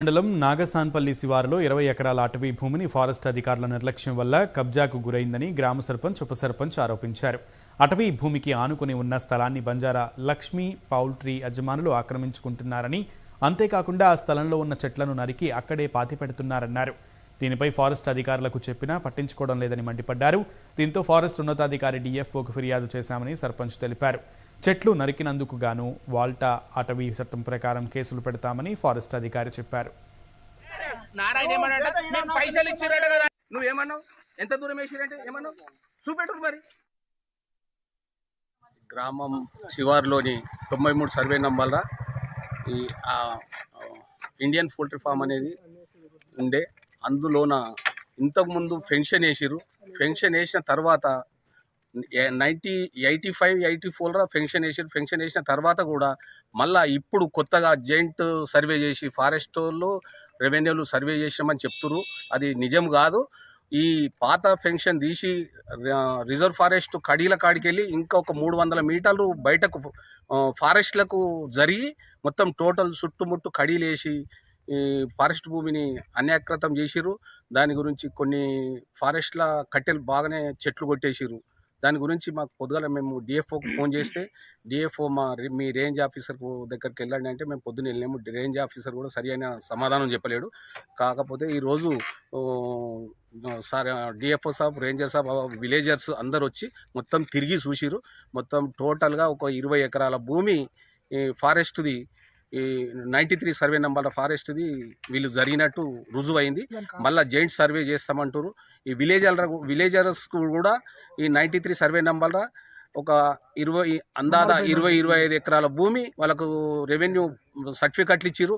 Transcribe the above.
మండలం నాగసాన్పల్లి శివారులో ఇరవై ఎకరాల అటవీ భూమిని ఫారెస్ట్ అధికారుల నిర్లక్ష్యం వల్ల కబ్జాకు గురైందని గ్రామ సర్పంచ్ ఉప సర్పంచ్ ఆరోపించారు. అటవీ భూమికి ఆనుకుని ఉన్న స్థలాన్ని బంజారా లక్ష్మీ పౌల్ట్రీ యజమానులు ఆక్రమించుకుంటున్నారని అంతేకాకుండా ఆ స్థలంలో ఉన్న చెట్లను నరికి అక్కడే పాతిపెడుతున్నారన్నారు. దీనిపై ఫారెస్ట్ అధికారులకు చెప్పినా పట్టించుకోవడం లేదని మండిపడ్డారు. దీంతో ఫారెస్ట్ ఉన్నతాధికారి డిఎఫ్ఓకు ఫిర్యాదు చేశామని సర్పంచ్ తెలిపారు. చెట్లు నరికినందుకు గాను వాల్టా అటవీ చట్టం ప్రకారం కేసులు పెడతామని ఫారెస్ట్ అధికారి చెప్పారు. నారాయణ ఏమన్నాడు మీకు పైసలు ఇచ్చిరట కదా. నువ్వేమన్నావు ఎంత దూరం వేసిరంటే ఏమన్నావు? చూపెట్టు మరి. గ్రామం శివార్లోని తొంభై మూడు సర్వే నంబర్ల ఈ ఇండియన్ పోల్ట్రీ ఫామ్ అనేది ఉండే. అందులోన ఇంతకుముందు పెన్షన్ వేసిరు పెన్షన్ వేసిన తర్వాత నైంటీ ఎయిటీ ఫైవ్ ఎయిటీ ఫోర్లో పెన్షన్ వేసిరు ఫెన్షన్ వేసిన తర్వాత కూడా మళ్ళా ఇప్పుడు కొత్తగా జాయింట్ సర్వే చేసి ఫారెస్ట్ వాళ్ళు రెవెన్యూలు సర్వే చేసామని చెప్తున్నారు అది నిజం కాదు. ఈ పాత పెన్షన్ తీసి రిజర్వ్ ఫారెస్ట్ కడీల కాడికెళ్ళి ఇంకా ఒక మూడు వందల మీటర్లు బయటకు ఫారెస్ట్లకు జరిగి మొత్తం టోటల్ చుట్టుముట్టు కడీలేసి ఈ ఫారెస్ట్ భూమిని అన్యాకృతం చేసిర్రు. దాని గురించి కొన్ని ఫారెస్ట్ల కట్టెలు బాగానే చెట్లు కొట్టేసిర్రు. దాని గురించి మాకు పొద్దుగల మేము డిఎఫ్ఓకి ఫోన్ చేస్తే డిఎఫ్ఓ మా రే- మీ రేంజ్ ఆఫీసర్ దగ్గరికి వెళ్ళండి అంటే మేము పొద్దున్న వెళ్ళాము రేంజ్ ఆఫీసర్ కూడా సరి అయిన సమాధానం చెప్పలేడు. కాకపోతే ఈరోజు సార్ డిఎఫ్ఓ సాబ్ రేంజర్ సాబ్ విలేజర్స్ అందరు వచ్చి మొత్తం తిరిగి చూసిరు మొత్తం టోటల్గా ఒక ఇరవై ఎకరాల భూమి ఈ ఫారెస్ట్ది ఈ నైంటీ త్రీ సర్వే నెంబర్ల ఫారెస్ట్ది వీళ్ళు జరిగినట్టు రుజువైంది. మళ్ళీ జాయింట్ సర్వే చేస్తామంటారు ఈ విలేజర్ విలేజర్స్ కూడా ఈ నైంటీ త్రీ సర్వే నెంబర్ల ఒక ఇరవై అందాద ఇరవై ఇరవై ఐదు ఎకరాల భూమి వాళ్ళకు రెవెన్యూ సర్టిఫికెట్లు ఇచ్చిర్రు.